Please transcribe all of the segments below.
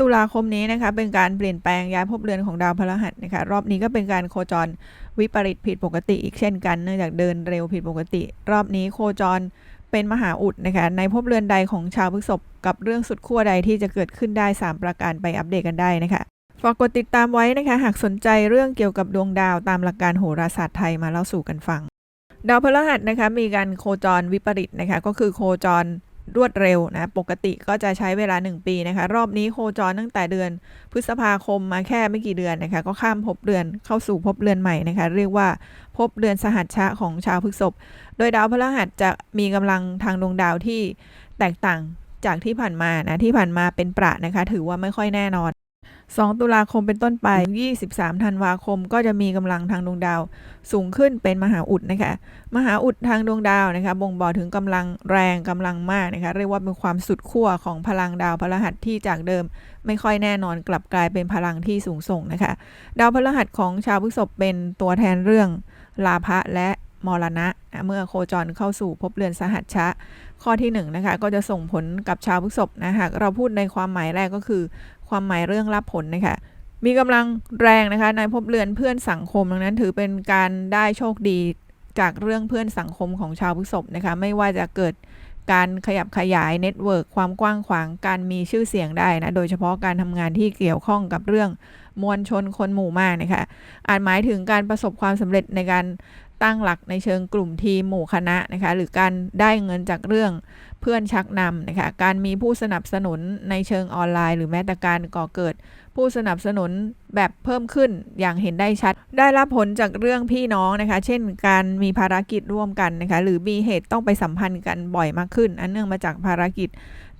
ตุลาคมนี้นะคะเป็นการเปลี่ยนแปลงย้ายภพเรือนของดาวพฤหัสนะคะรอบนี้ก็เป็นการโคจรวิปริตผิดปกติอีกเช่นกันเนื่องจากเดินเร็วผิดปกติ รอบนี้โคจรเป็นมหาอุดนะคะในภพเรือนใดของชาวพฤษภกับเรื่องสุดขั้วใดที่จะเกิดขึ้นได้ 3 ประการไปอัปเดตกันได้นะคะฝากกดติดตามไว้นะคะ หากสนใจเรื่องเกี่ยวกับดวงดาวตามหลักการโหราศาสตร์ไทยมาเล่าสู่กันฟัง ดาวพฤหัสนะคะมีการโคจรวิปริตนะคะก็คือโคจร รวดเร็วนะ ปกติก็จะใช้เวลา 1 ปีนะคะ รอบนี้โคจรตั้งแต่เดือน พฤษภาคมมาแค่ไม่กี่เดือนนะคะ ก็ข้ามภพเดือนเข้าสู่ภพเดือนใหม่นะคะ เรียกว่าภพเดือนสหัสชะของชาวพฤษภโดยดาวพฤหัสจะมีกำลังทางดวงดาวที่แตกต่างจากที่ผ่านมานะที่ผ่านมาเป็นประนะคะ ถือว่าไม่ค่อยแน่นอน 2 ตุลาคมเป็นต้นไป 23 ธันวาคม ก็จะมีกำลังทางดวงดาว สูงขึ้นเป็นมหาอุดนะคะ มหาอุดทางดวงดาวนะคะ บ่งบอกถึงกำลังแรงกำลังมากนะคะ เรียกว่าเป็นความสุดขั้วของพลังดาวพฤหัสที่จากเดิม ไม่ค่อยแน่นอนกลับกลายเป็นพลังที่สูงส่งนะคะ ดาวพฤหัสของชาวพฤษภเป็นตัวแทนเรื่องลาภะและมรณะนะเมื่อโคจรเข้าสู่ภพเรือนสหัชชะ ข้อที่1นนะคะก็จะส่งผลกับชาวพฤษภนะหากเราพูดในความหมายแรกก็คือ ความหมายเรื่องรับผลนะคะมีกำลังแรงนะคะในภพเรือนเพื่อนสังคมดังนั้นถือเป็นการได้โชคดีจากเรื่องเพื่อนสังคมของชาวพฤษภนะคะไม่ว่าจะเกิดการขยับขยายเน็ตเวิร์กความกว้างขวางการมีชื่อเสียงได้นะโดยเฉพาะการทำงานที่เกี่ยวข้องกับเรื่องมวลชนคนหมู่มากนะคะอาจหมายถึงการประสบความสำเร็จในการ ตั้งหลักในเชิงกลุ่มทีมหมู่คณะนะคะหรือการได้เงินจากเรื่องเพื่อนชักนำนะคะการมีผู้สนับสนุนในเชิงออนไลน์ หรือแม้แต่การก่อเกิด ผู้สนับสนุนแบบเพิ่มขึ้นอย่างเห็นได้ชัด ได้รับผลจากเรื่องพี่น้องนะคะ เช่น การมีภารกิจร่วมกันนะคะหรือมีเหตุต้องไปสัมพันธ์กันบ่อยมากขึ้น อันเนื่องมาจากภารกิจ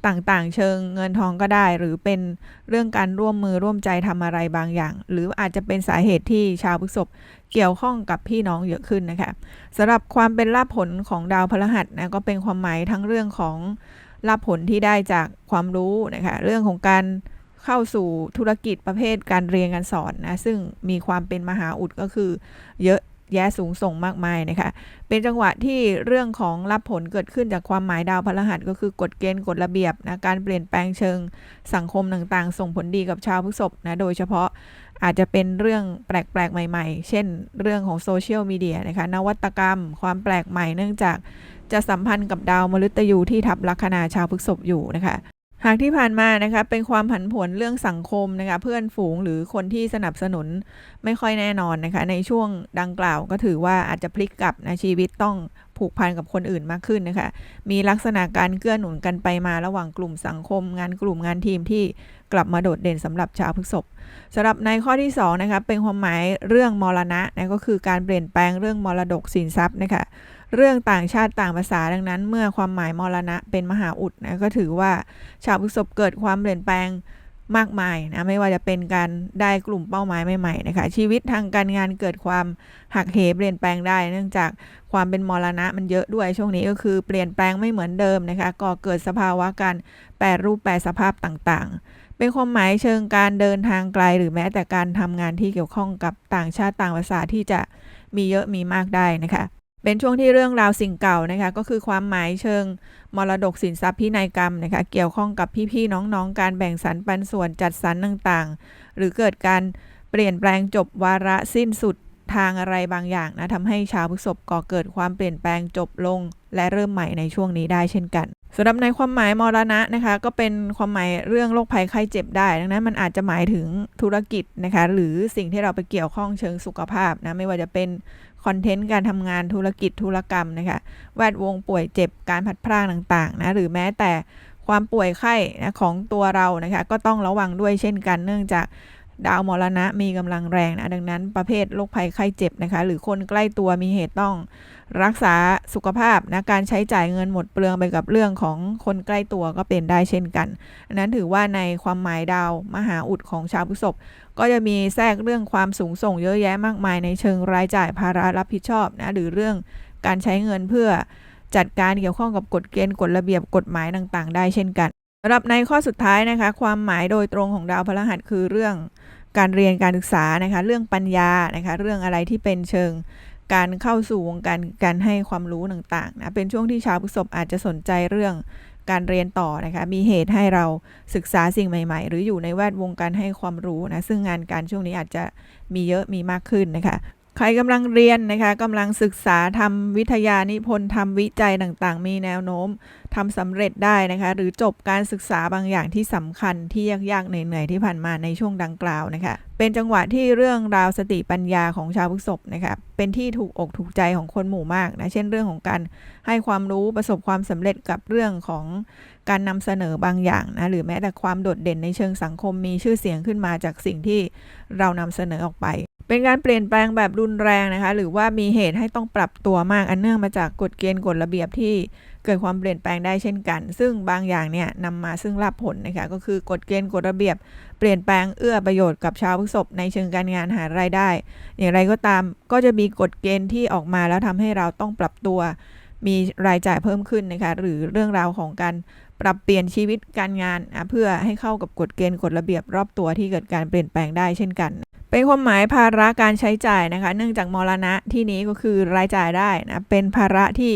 ต่างๆ เชิงเงินทองก็ได้ หรือเป็นเรื่องการร่วมมือร่วมใจทำอะไรบางอย่าง หรืออาจจะเป็นสาเหตุที่ชาวพฤษภ เกี่ยวข้องกับพี่น้องเยอะขึ้นนะคะสำหรับความเป็นลาภผลของดาวพฤหัสนะก็เป็นความหมายทั้งเรื่องของลาภผลที่ได้จากความรู้นะคะเรื่องของการเข้าสู่ธุรกิจประเภทการเรียนการสอนนะซึ่งมีความเป็นมหาอุดก็คือเยอะ แยะสูงส่งมากมายนะคะ เป็นจังหวะที่เรื่องของรับผลเกิดขึ้นจากความหมายดาวพฤหัสก็คือกฎเกณฑ์กฎระเบียบนะการเปลี่ยนแปลงเชิงสังคมต่างๆ ส่งผลดีกับชาวพฤษภนะโดยเฉพาะอาจจะเป็นเรื่องแปลกๆ ใหม่ๆ เช่น เรื่องของโซเชียลมีเดียนะคะนวัตกรรม ความแปลกใหม่เนื่องจากจะสัมพันธ์กับดาวมฤตยูที่ทับลัคนาชาวพฤษภอยู่นะคะ หากที่ผ่านมานะคะเป็นความผันผวนเรื่องสังคมนะคะเพื่อนฝูงหรือคนที่สนับสนุนไม่ค่อยแน่นอนนะคะในช่วงดังกล่าวก็ถือว่าอาจจะพลิกกลับนะชีวิตต้องผูกพันกับคนอื่นมากขึ้นนะคะมีลักษณะการเกื้อหนุนกันไปมาระหว่างกลุ่มสังคม งานกลุ่มงานทีมที่กลับมาโดดเด่นสำหรับชาวพฤษภสำหรับในข้อที่2นะคะเป็นความหมายเรื่องมรณะนะก็คือการเปลี่ยนแปลงเรื่องมรดกสินทรัพย์นะคะ เรื่องต่างชาติต่างภาษาดังนั้น เมื่อความหมายมรณะเป็นมหาอุดนะก็ถือว่าชาวพฤษภเกิดความเปลี่ยนแปลงมากมายนะไม่ว่าจะเป็นการได้กลุ่มเป้าหมายใหม่ๆนะคะชีวิตทางการงานเกิดความหักเหเปลี่ยนแปลงได้ เนื่องจากความเป็นมรณะมันเยอะด้วยช่วงนี้ก็คือเปลี่ยนแปลงไม่เหมือนเดิมนะคะก่อเกิดสภาวะการแปรรูปแปรสภาพต่างๆ เป็นความหมายเชิงการเดินทางไกล หรือแม้แต่การทำงานที่เกี่ยวข้องกับต่างชาติต่างภาษาที่จะมีเยอะมีมากได้นะคะ เป็นช่วงที่เรื่องราวสิ่งเก่านะคะก็คือความหมายเชิงมรดกสินทรัพย์พินัยกรรมนะคะเกี่ยวข้องกับพี่ๆน้องๆ การแบ่งสรรปันส่วนจัดสรรต่างๆ หรือเกิดการเปลี่ยนแปลงจบวาระสิ้นสุดทางอะไรบางอย่างนะทำให้ชาวพฤษภก่อเกิดความเปลี่ยนแปลงจบลง และเริ่มใหม่ในช่วงนี้ได้เช่นกันสำหรับในความหมายมรณะนะคะ ก็เป็นความหมายเรื่องโรคภัยไข้เจ็บได้ ดังนั้นมันอาจจะหมายถึงธุรกิจนะคะ หรือสิ่งที่เราไปเกี่ยวข้องเชิงสุขภาพนะไม่ว่าจะเป็น คอนเทนต์การทำงานธุรกิจธุรกรรมนะคะแวดวงป่วยเจ็บการผัดพรางต่างๆนะหรือแม้แต่ความป่วยไข้นะของตัวเรานะคะก็ต้องระวังด้วยเช่นกันเนื่องจาก ดาวมรณะมีกำลังแรงนะดังนั้นประเภทโรคภัยไข้เจ็บนะคะ หรือคนใกล้ตัวมีเหตุต้องรักษาสุขภาพนะการใช้จ่ายเงินหมดเปลืองไปกับเรื่องของคนใกล้ตัวก็เป็นได้เช่นกันนั้นถือว่าในความหมายดาวมหาอุดของชาวพฤษภก็จะมีแทรกเรื่องความสูงส่งเยอะแยะมากมายในเชิงรายจ่ายภาระรับผิดชอบนะหรือเรื่องการใช้เงินเพื่อจัดการเกี่ยวข้องกับกฎเกณฑ์กฎระเบียบกฎหมายต่างๆ ได้เช่นกันำหรับในข้อสุดท้ายนะคะ ความหมายโดยตรงของดาวพฤหัสคือเรื่องการเรียนการศึกษานะคะ เรื่องปัญญานะคะ เรื่องอะไรที่เป็นเชิงการเข้าสู่วงการการให้ความรู้ต่างๆนะเป็นช่วงที่ชาวพฤษภอาจจะสนใจเรื่องการเรียนต่อนะคะ มีเหตุให้เราศึกษาสิ่งใหม่ ๆ หรืออยู่ในแวดวงการให้ความรู้นะ ซึ่งงานการช่วงนี้อาจจะมีเยอะมีมากขึ้นนะคะ ใครกำลังเรียนนะคะกำลังศึกษาทำวิทยานิพนธ์ทำวิจัยต่างๆ มีแนวโน้มทำสำเร็จได้นะคะหรือจบการศึกษาบางอย่างที่สำคัญที่ยากๆเหนื่อยๆที่ผ่านมาในช่วงดังกล่าวนะคะเป็นจังหวะที่เรื่องราวสติปัญญาของชาวพฤษภนะคะเป็นที่ถูกอกถูกใจของคนหมู่มากนะเช่นเรื่องของการให้ความรู้ประสบความสำเร็จกับเรื่องของการนำเสนอบางอย่างนะหรือแม้แต่ความโดดเด่นในเชิงสังคมมีชื่อเสียงขึ้นมาจากสิ่งที่เรานำเสนอออกไป เป็นการเปลี่ยนแปลงแบบรุนแรงนะคะ หรือว่ามีเหตุให้ต้องปรับตัวมากอันเนื่องมาจากกฎเกณฑ์กฎระเบียบที่เกิดความเปลี่ยนแปลงได้เช่นกัน ซึ่งบางอย่างเนี่ยนำมาซึ่งรับผลนะคะก็คือกฎเกณฑ์กฎระเบียบ เปลี่ยนแปลงเอื้อประโยชน์กับชาวพฤษภในเชิงการงานหารายได้ อย่างไรก็ตามก็จะมีกฎเกณฑ์ที่ออกมาแล้วทำให้เราต้องปรับตัว มีรายจ่ายเพิ่มขึ้นนะคะหรือเรื่องราวของการปรับเปลี่ยนชีวิตการงานเพื่อให้เข้ากับกฎเกณฑ์กฎระเบียบรอบตัวที่เกิดการเปลี่ยนแปลงได้เช่นกัน เป็นความหมายภาระการใช้จ่ายนะคะ เนื่องจากมรณะที่นี้ก็คือรายจ่ายได้นะ เป็นภาระที่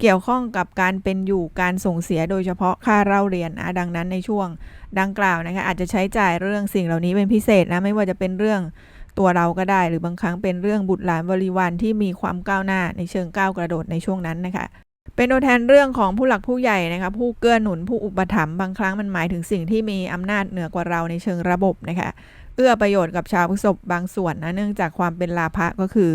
เกี่ยวข้องกับการเป็นอยู่การส่งเสียโดยเฉพาะค่าเล่าเรียนนะดังนั้นในช่วงดังกล่าวนะคะอาจจะใช้จ่ายเรื่องสิ่งเหล่านี้เป็นพิเศษนะไม่ว่าจะเป็นเรื่องตัวเราก็ได้ หรือบางครั้งเป็นเรื่องบุตรหลานบริวารที่มีความก้าวหน้าในเชิงก้าวกระโดดในช่วงนั้นนะคะ เป็นตัวแทนเรื่องของผู้หลักผู้ใหญ่นะคะผู้เกื้อหนุนผู้อุปถัมภ์บางครั้งมันหมายถึงสิ่งที่มีอำนาจเหนือกว่าเราในเชิงระบบนะคะ เอื้อประโยชน์กับชาวพฤษภบางส่วนนะเนื่องจากความเป็นลาภะก็คือ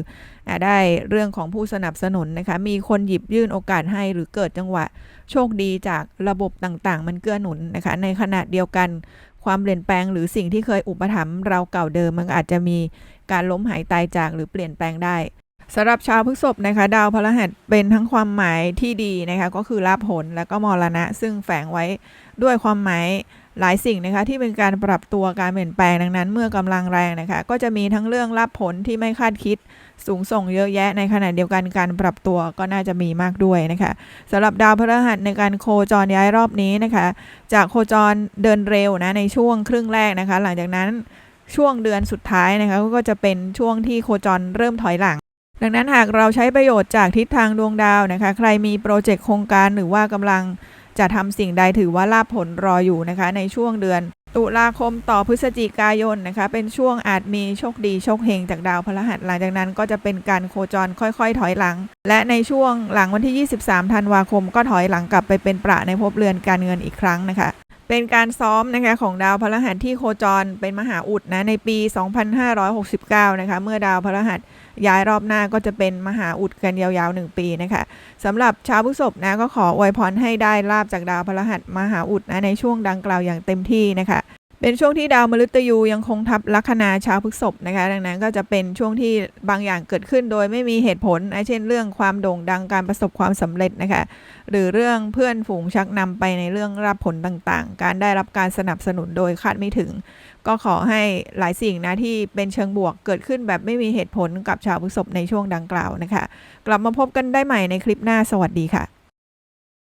อได้เรื่องของผู้สนับสนุนนะคะ มีคนหยิบยื่นโอกาสให้หรือเกิดจังหวะ โชคดีจากระบบต่างๆ มันเกื้อหนุนนะคะ ในขณะเดียวกันความเปลี่ยนแปลงหรือสิ่งที่เคยอุปถัมภ์เราเก่าเดิมมันอาจจะมีการล้มหายตายจากหรือเปลี่ยนแปลงได้สำหรับชาวพฤษภนะคะ ดาวพฤหัสเป็นทั้งความหมายที่ดีนะคะ ก็คือลาภผลและก็มรณะ ซึ่งแฝงไว้ด้วยความหมาย หลายสิ่งนะคะที่เป็นการปรับตัวการเปลี่ยนแปลงดังนั้น เมื่อกำลังแรงนะคะก็จะมีทั้งเรื่องลาภผลที่ไม่คาดคิดสูงส่งเยอะแยะในขณะเดียวกันการปรับตัวก็น่าจะมีมากด้วยนะคะสำหรับดาวพฤหัสในการโคจรย้ายรอบนี้นะคะ จากโคจรเดินเร็วนะในช่วงครึ่งแรกนะคะ หลังจากนั้นช่วงเดือนสุดท้ายนะคะก็จะเป็นช่วงที่โคจรเริ่มถอยหลังดังนั้นหากเราใช้ประโยชน์จากทิศทางดวงดาวนะคะ ใครมีโปรเจกต์โครงการหรือว่ากำลัง จะทำสิ่งใดถือว่าลาบผลรออยู่นะคะ ในช่วงเดือน ตุลาคมต่อพฤศจิกายนนะคะ เป็นช่วงอาจมีโชคดีโชคเฮงจากดาวพฤหัสหลังจากนั้นก็จะเป็นการโคจรค่อยๆ ถอยหลัง และในช่วงหลังวันที่ 23 ธันวาคม ก็ถอยหลังกลับไปเป็นประในภพเรือนการเงินอีกครั้งนะคะ เป็นการซ้อมนะคะของดาวพฤหัสที่โคจรเป็นมหาอุดนะในปี 2569 นะคะ เมื่อดาวพฤหัสย้ายรอบหน้าก็จะเป็นมหาอุดกันยาวๆ 1 ปีนะคะสำหรับชาวพฤษภนะก็ขออวยพรให้ได้ลาบจากดาวพฤหัสมหาอุดนะในช่วงดังกล่าวอย่างเต็มที่นะคะ เป็นช่วงที่ดาวมฤตยูยังคงทับลัคนาชาวพฤษภนะคะ ดังนั้นก็จะเป็นช่วงที่บางอย่างเกิดขึ้นโดยไม่มีเหตุผล เช่นเรื่องความโด่งดังการประสบความสำเร็จนะคะ หรือเรื่องเพื่อนฝูงชักนำไปในเรื่องรับผลต่างๆ การได้รับการสนับสนุนโดยคาดไม่ถึง ก็ขอให้หลายสิ่งนะที่เป็นเชิงบวกเกิดขึ้นแบบไม่มีเหตุผลกับชาวพฤษภในช่วงดังกล่าวนะคะ กลับมาพบกันได้ใหม่ในคลิปหน้าสวัสดีค่ะ